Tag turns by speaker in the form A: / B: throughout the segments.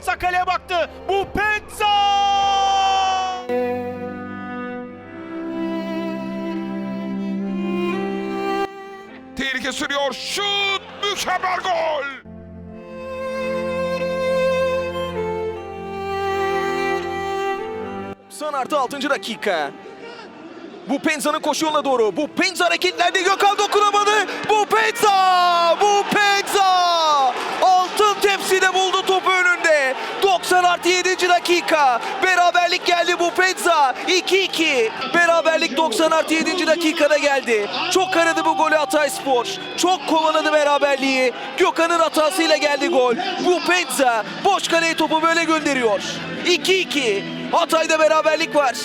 A: Penza kaleye baktı. Bu Penza!
B: Tehlike sürüyor. Şut! Mükemmel gol!
C: Son artı 6. dakika. Bu Penza'nın koşu yoluna doğru. Bu Penza hareketlendi. Gökhan dokunamadı. Bu Penza! Bu Penza! Dakika. Beraberlik geldi bu Penza. 2-2. Beraberlik 90 artı 7. dakikada geldi. Çok aradı bu golü Hatayspor. Çok kovaladı beraberliği. Gökhan'ın hatasıyla geldi gol. Bu Penza boş kaleye topu böyle gönderiyor. 2-2. Hatay'da beraberlik var.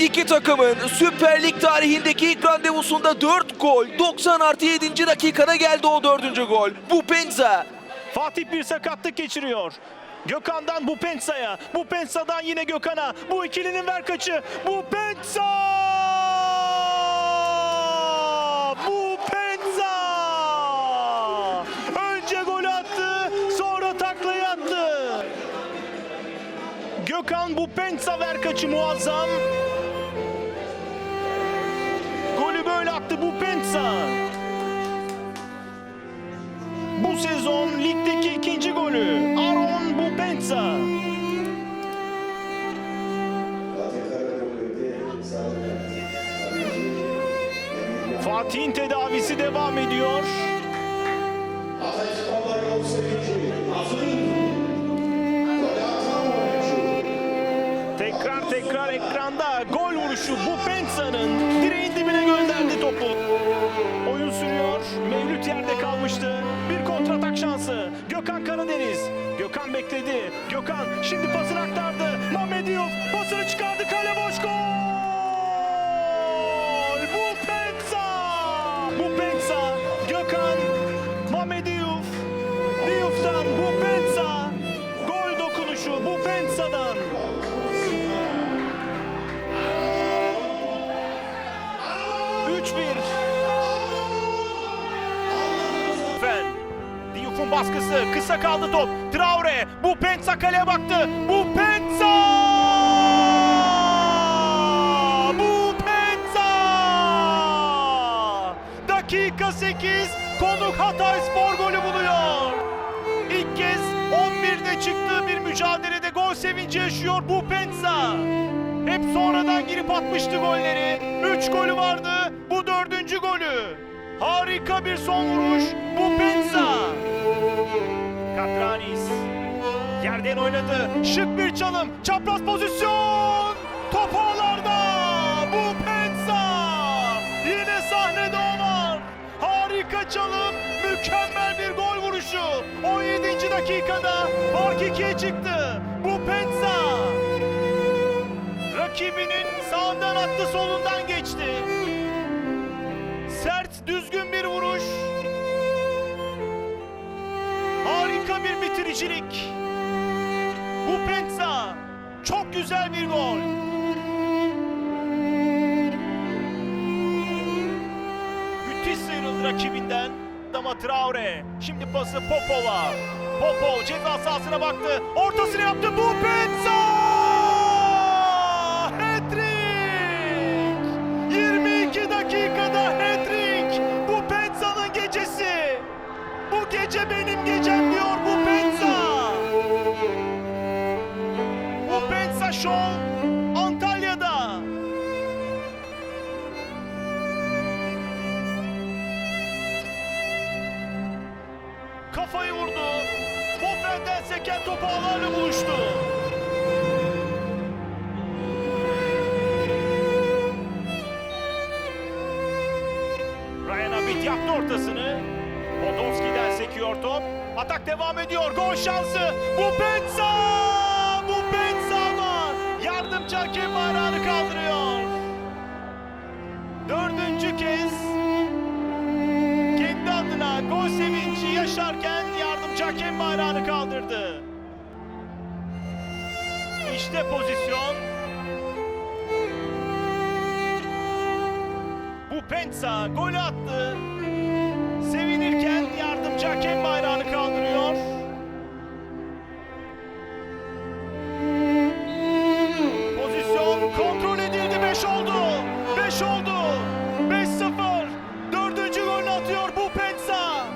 C: İki takımın Süper Lig tarihindeki ilk randevusunda 4 gol. 90 artı 7. dakikada geldi o dördüncü gol. Bu Penza.
A: Fatih bir sakatlık geçiriyor. Gökhan'dan bu Pensa'ya, bu Pensa'dan yine Gökhan'a. Bu ikilinin ver kaçı. Bu Pensa! Bu Pensa! Önce gol attı, sonra taklayı attı. Gökhan bu Pensa ver kaçı muazzam. Golü böyle attı bu Pensa. Bu sezon ligdeki ikinci golü Bupensa. Fatih'in tedavisi devam ediyor. Tekrar tekrar ekranda gol vuruşu Bupensa'nın direğin dibine gönderdi topu. Bekledi. Gökhan şimdi pasını aktardı. Diouf pasını çıkardı. Kale boş gol. Bu Pensa. Bu Pensa. Gökhan. Mehmet Diouf. Diouf'tan bu Pensa. Gol dokunuşu bu Pensa'dan. Üç bir. Baskısı. Kısa kaldı top. Traore. Bu Pensa kaleye baktı. Bu Pensa! Bu Pensa! Dakika 8. Konuk Hatay Spor golü buluyor. İlk kez 11'de çıktığı bir mücadelede gol sevinci yaşıyor bu Pensa. Hep sonradan girip atmıştı golleri. 3 golü vardı. Bu dördüncü golü. Harika bir son vuruş. Bu Pensa. Yerden oynadı. Şık bir çalım. Çapraz pozisyon. Top ağlarda. Bu Pensa. Yine sahnede o var. Harika çalım. Mükemmel bir gol vuruşu. 17. dakikada fark 2'ye çıktı. Bu Pensa. Rakibinin sağından attı solundan geçti. Sert düzgün bir vuruş. Harika bir bitiricilik. Bu Pensa çok güzel bir gol. Müthiş sıyrıldı rakibinden. Dama Traore. Şimdi pası Popov'a. Popov ceza sahasına baktı. Ortasını yaptı. Bu Abit yaptı ortasını. Podolski'den sekiyor top. Atak devam ediyor. Gol şansı. Bu Pensa! Bu Pensa ama yardımcı hakem bayrağını kaldırıyor. Dördüncü kez kendi adına gol sevinci yaşarken yardımcı hakem bayrağını kaldırdı. İşte pozisyon. Pensa golü attı. Sevinirken yardımcı hakem bayrağını kaldırıyor. Pozisyon kontrol edildi. 5 oldu. 5 oldu. 5-0. Dördüncü golünü atıyor bu Pensa.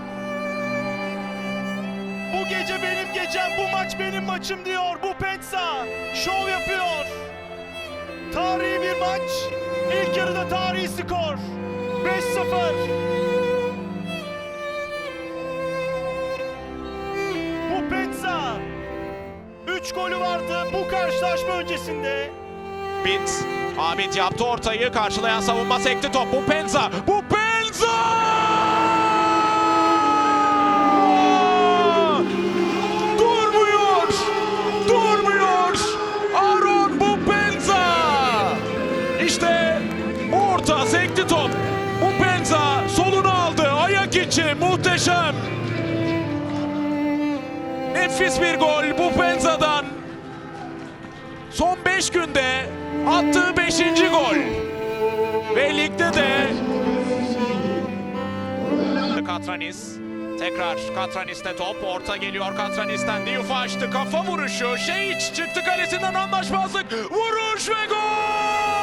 A: Bu gece benim gecem, bu maç benim maçım diyor bu Pensa. Şov yapıyor. Tarihi bir maç. İlk yarıda tarihi skor. 5-0. Bu Pensa 3 golü vardı bu karşılaşma öncesinde.
D: Bit. Ahmet yaptı ortayı. Karşılayan savunma sekti top. Bu Penza. Bu Penza! Nefis bir gol bu Penza'dan. Son 5 günde attığı 5. gol. Ve ligde de Katranis. Tekrar Katranis'te top. Orta geliyor Katranis'ten. Diouf açtı. Kafa vuruşu. Şeyiç çıktı kalesinden anlaşmazlık. Vuruş ve gol!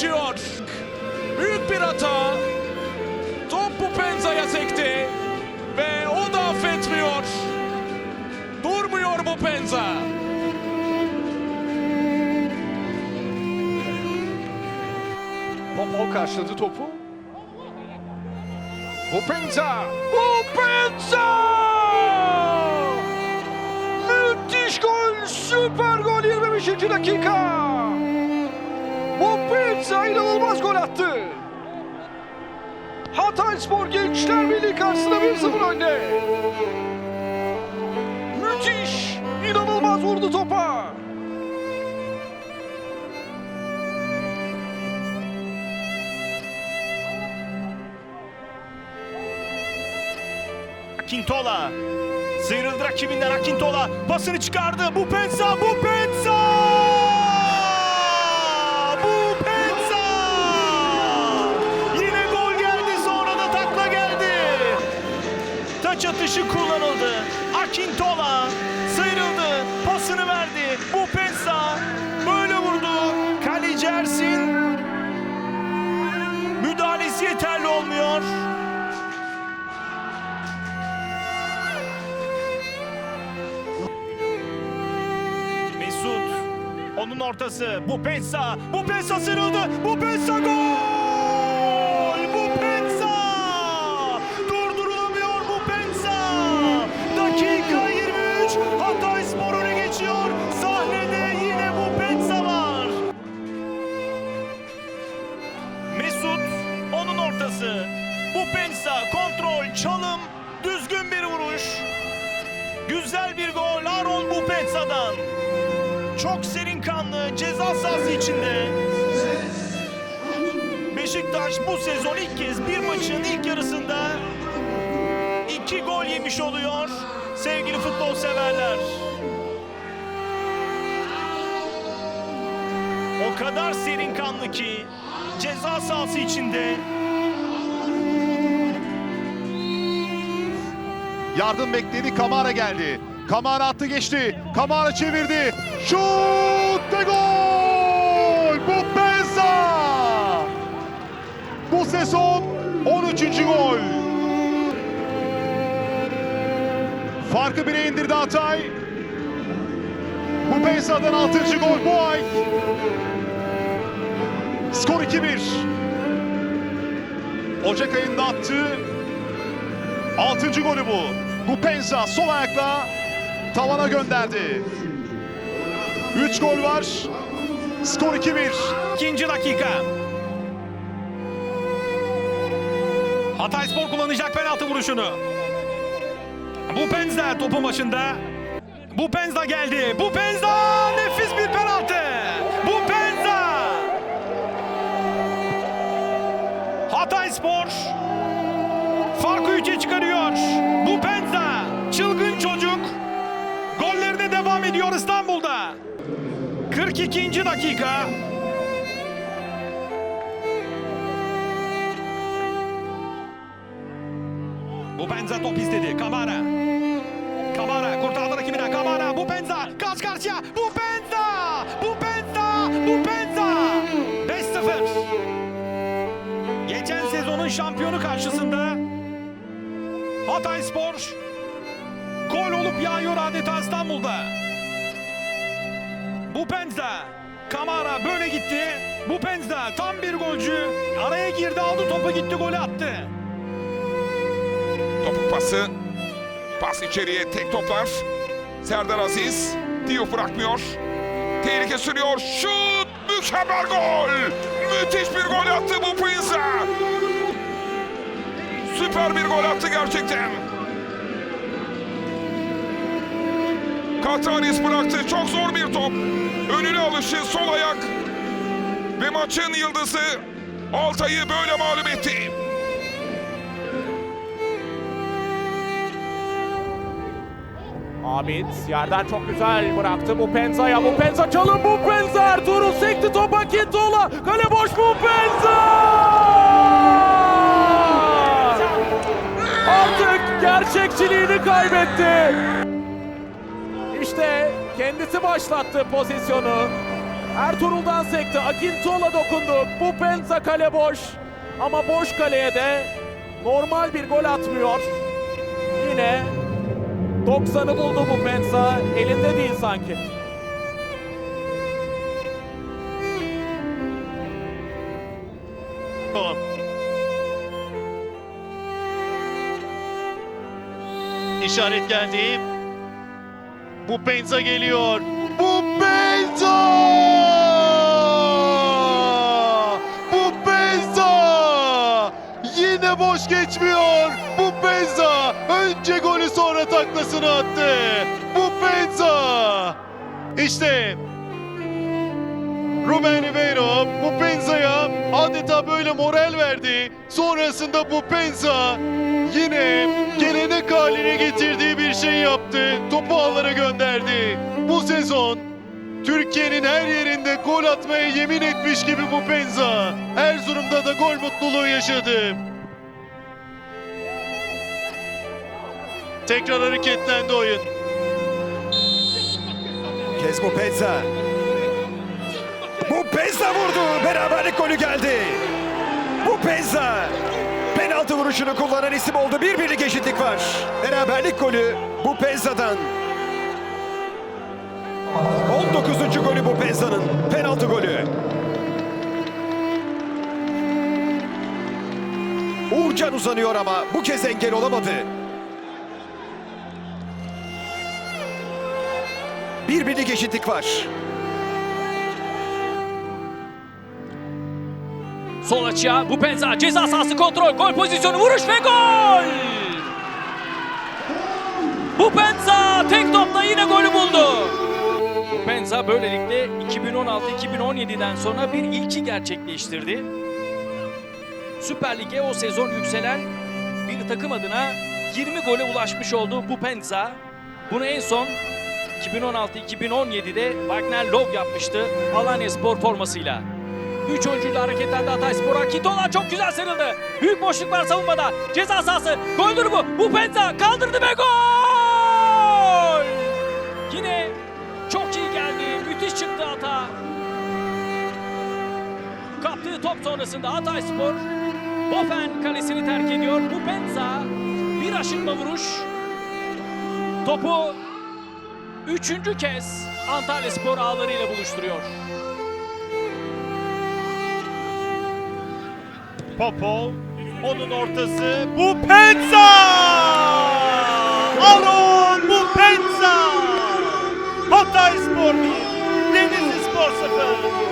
D: Geçiyor. Büyük bir hata. Top bu Penza'ya sekti. Ve o da affetmiyor. Durmuyor bu Penza.
C: Popo karşıladı topu. Bupenza! Bupenza! Müthiş gol! Süper gol 25. dakika! İnanılmaz gol attı. Hatayspor Gençler Birliği karşısında 1-0 önde. Müthiş! İnanılmaz vurdu topa.
A: Akintola. Sıyrıldı rakibinden Akintola. Pasını çıkardı. Bu Pensa, bu Pensa! Atışı kullanıldı. Akintola sıyrıldı. Pasını verdi. Bu Pensa böyle vurdu. Kaleci Ersin müdahalesi yeterli olmuyor. Mesut. Onun ortası. Bu Pensa. Bu Pensa sıyrıldı. Bu Pensa gol! Gol yemiş oluyor sevgili futbol severler. O kadar serin kanlı ki ceza sahası içinde
E: Yardım bekledi. Kamara geldi. Kamara attı geçti. Kamara çevirdi. Şut ve gol! Bu Penza! Bu sezon 13. gol. Farkı bire indirdi Hatay. Bu Penza'dan 6. gol bu ay. Skor 2-1. Ocak ayında attığı Altıncı golü bu. Gupenza sol ayakla tavana gönderdi. 3 gol var. Skor 2-1.
A: İkinci dakika. Hatayspor kullanacak penaltı vuruşunu. Bu Penza topun başında. Bu Penza geldi. Bu Penza nefis bir penaltı. Bu Penza. Hatayspor farkı üçe çıkarıyor. Bu Penza çılgın çocuk. Gollerine devam ediyor İstanbul'da. 42. dakika. Bupenza top istedi. Kamara. Kamara kurtardı rakibine. Kamara. Bu Bupenza.
F: Karşı karşıya. Bupenza. Bupenza. Bupenza. 5-0. Geçen sezonun şampiyonu karşısında Hatay Spor gol olup
A: yağıyor adeta İstanbul'da. Bupenza. Kamara böyle gitti. bu Bupenza tam bir golcü. Araya girdi aldı topu gitti golü attı.
B: Topuk pası. Pas içeriye tek toplar. Serdar Aziz. Diouf bırakmıyor. Tehlike sürüyor. Şut! Mükemmel gol! Müthiş bir gol attı bu Prinsa. Süper bir gol attı gerçekten. Kataris bıraktı. Çok zor bir top. Önüne alışı sol ayak. Ve maçın yıldızı Altay'ı böyle mağlup etti.
D: Ahmet yerden çok güzel bıraktı bu Penza'ya. Bu Penza çalım bu Penza. Ertuğrul sekti topa Kintola. Kale boş bu Penza. Artık gerçekçiliğini kaybetti. İşte kendisi başlattı pozisyonu. Ertuğrul'dan sekti. Akintola dokundu. Bu Penza kale boş. Ama boş kaleye de normal bir gol atmıyor. Yine 90'ı buldu bu Pensa. Elinde değil sanki.
E: İşaret geldi. Bu Penza geliyor. Bu! Yine boş geçmiyor. Taklasını attı. Bu Penza! İşte Ruben Ribeiro bu Penza'ya adeta böyle moral verdi. Sonrasında bu Penza yine gelenek haline getirdiği bir şey yaptı. Topu ağlara gönderdi. Bu sezon Türkiye'nin her yerinde gol atmaya yemin etmiş gibi bu Penza. Erzurum'da da gol mutluluğu yaşadı. Tekrar hareketlendi oyun.
G: Kez bu Penza. Bu Penza vurdu. Beraberlik golü geldi. Bu Penza. Penaltı vuruşunu kullanan isim oldu. Bir birlik eşitlik var. Beraberlik golü bu Penza'dan. 19. golü bu Penza'nın. Penaltı golü. Uğurcan uzanıyor ama bu kez engel olamadı. Bir birlik eşitlik var.
H: Sol açığa bu Penza ceza sahası kontrol gol pozisyonu vuruş ve gol! Bu Penza tek topla yine golü buldu. Bu Penza böylelikle 2016-2017'den sonra bir ilki gerçekleştirdi. Süper Lig'e o sezon yükselen bir takım adına 20 gole ulaşmış oldu bu Penza. Bunu en son 2016-2017'de Wagner Love yapmıştı Alanya Spor formasıyla. Üç oyuncuyla hareketlendi Hatay Spor. Akitola çok güzel sıyrıldı. Büyük boşluk var savunmada. Ceza sahası. Goldür bu. Bu Penza kaldırdı ve gol! Yine çok iyi geldi. Müthiş çıktı hata. Kaptığı top sonrasında Hatay Spor Bofen kalesini terk ediyor. Bu Penza bir aşırtma vuruş. Topu üçüncü kez Antalya Spor ağlarıyla buluşturuyor.
A: Popov. Onun ortası. Bu Penza! Aron bu Penza! Hatay Spor 1. Denizli Spor 0.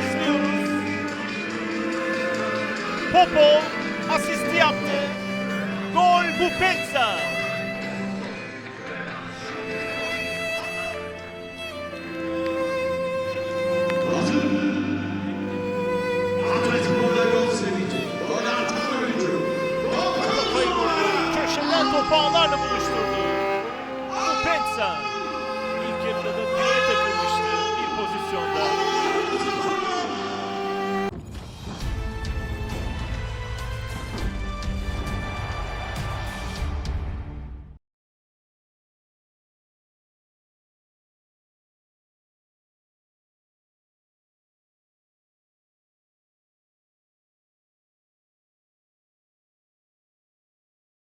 A: İzliyoruz. Popov asisti yaptı. Gol bu Penza.